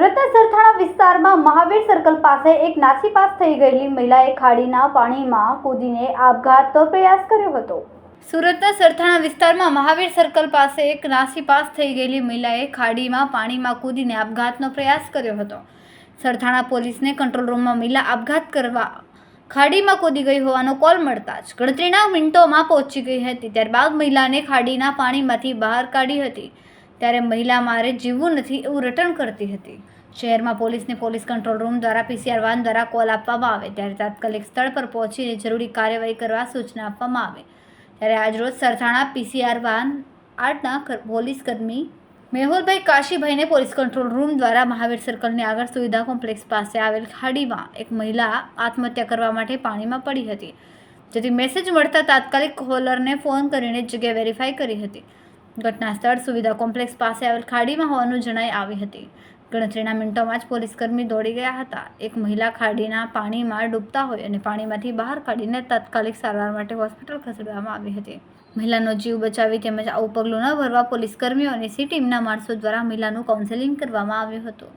સરથાણા વિસ્તારમાં મહાવીર સર્કલ પાસે એક નાસીપાસ થઈ ગયેલી મહિલાએ ખાડીના પાણીમાં કૂદીને આપઘાતનો પ્રયાસ કર્યો હતો. સુરતના સરથાણા વિસ્તારમાં મહાવીર સર્કલ પાસે એક નાસીપાસ થઈ ગયેલી મહિલાએ ખાડીમાં પાણીમાં કૂદીને આપઘાતનો પ્રયાસ કર્યો હતો. સરથાણા પોલીસને કંટ્રોલ રૂમમાં મહિલા આપઘાત કરવા ખાડીમાં કૂદી ગઈ હોવાનો કોલ મળતા જ ગણતરીના મિનિટોમાં પહોંચી ગઈ હતી, ત્યારબાદ મહિલાને ખાડીના પાણીમાંથી બહાર કાઢી હતી. ત્યારે મહિલા મારે જીવવું નથી એવું રટણ કરતી હતી. શહેરમાં પોલીસને પોલીસ કંટ્રોલ રૂમ દ્વારા પીસીઆર વાન દ્વારા કોલ આપવામાં આવે ત્યારે તાત્કાલિક સ્થળ પર પહોંચીને જરૂરી કાર્યવાહી કરવા સૂચના આપવામાં આવે. ત્યારે આજરોજ સરથાણા પીસીઆર વાન આર્ટના પોલીસ કર્મી મેહુલભાઈ કાશીભાઈને પોલીસ કંટ્રોલ રૂમ દ્વારા મહાવીર સર્કલની આગળ સુવિધા કોમ્પ્લેક્સ પાસે આવેલ ખાડીમાં એક મહિલા આત્મહત્યા કરવા માટે પાણીમાં પડી હતી. જેથી મેસેજ મળતા તાત્કાલિક કોલરને ફોન કરીને જગ્યા વેરીફાઈ કરી હતી. ઘટના સ્થળ સુવિધા કોમ્પ્લેક્સ પાસે આવેલ ખાડીમાં હોવાનું જણાઈ આવી હતી. ગણતરીના મિનિટોમાં જ પોલીસકર્મી દોડી ગયા હતા. એક મહિલા ખાડીના પાણીમાં ડૂબતા હોય અને પાણીમાંથી બહાર કાઢીને તાત્કાલિક સારવાર માટે હોસ્પિટલ ખસેડવામાં આવી હતી. મહિલાનો જીવ બચાવી તેમજ આવું પગલું ન ભરવા પોલીસ કર્મીઓ અને સી ટીમના માણસો દ્વારા મહિલાનું કાઉન્સેલિંગ કરવામાં આવ્યું હતું.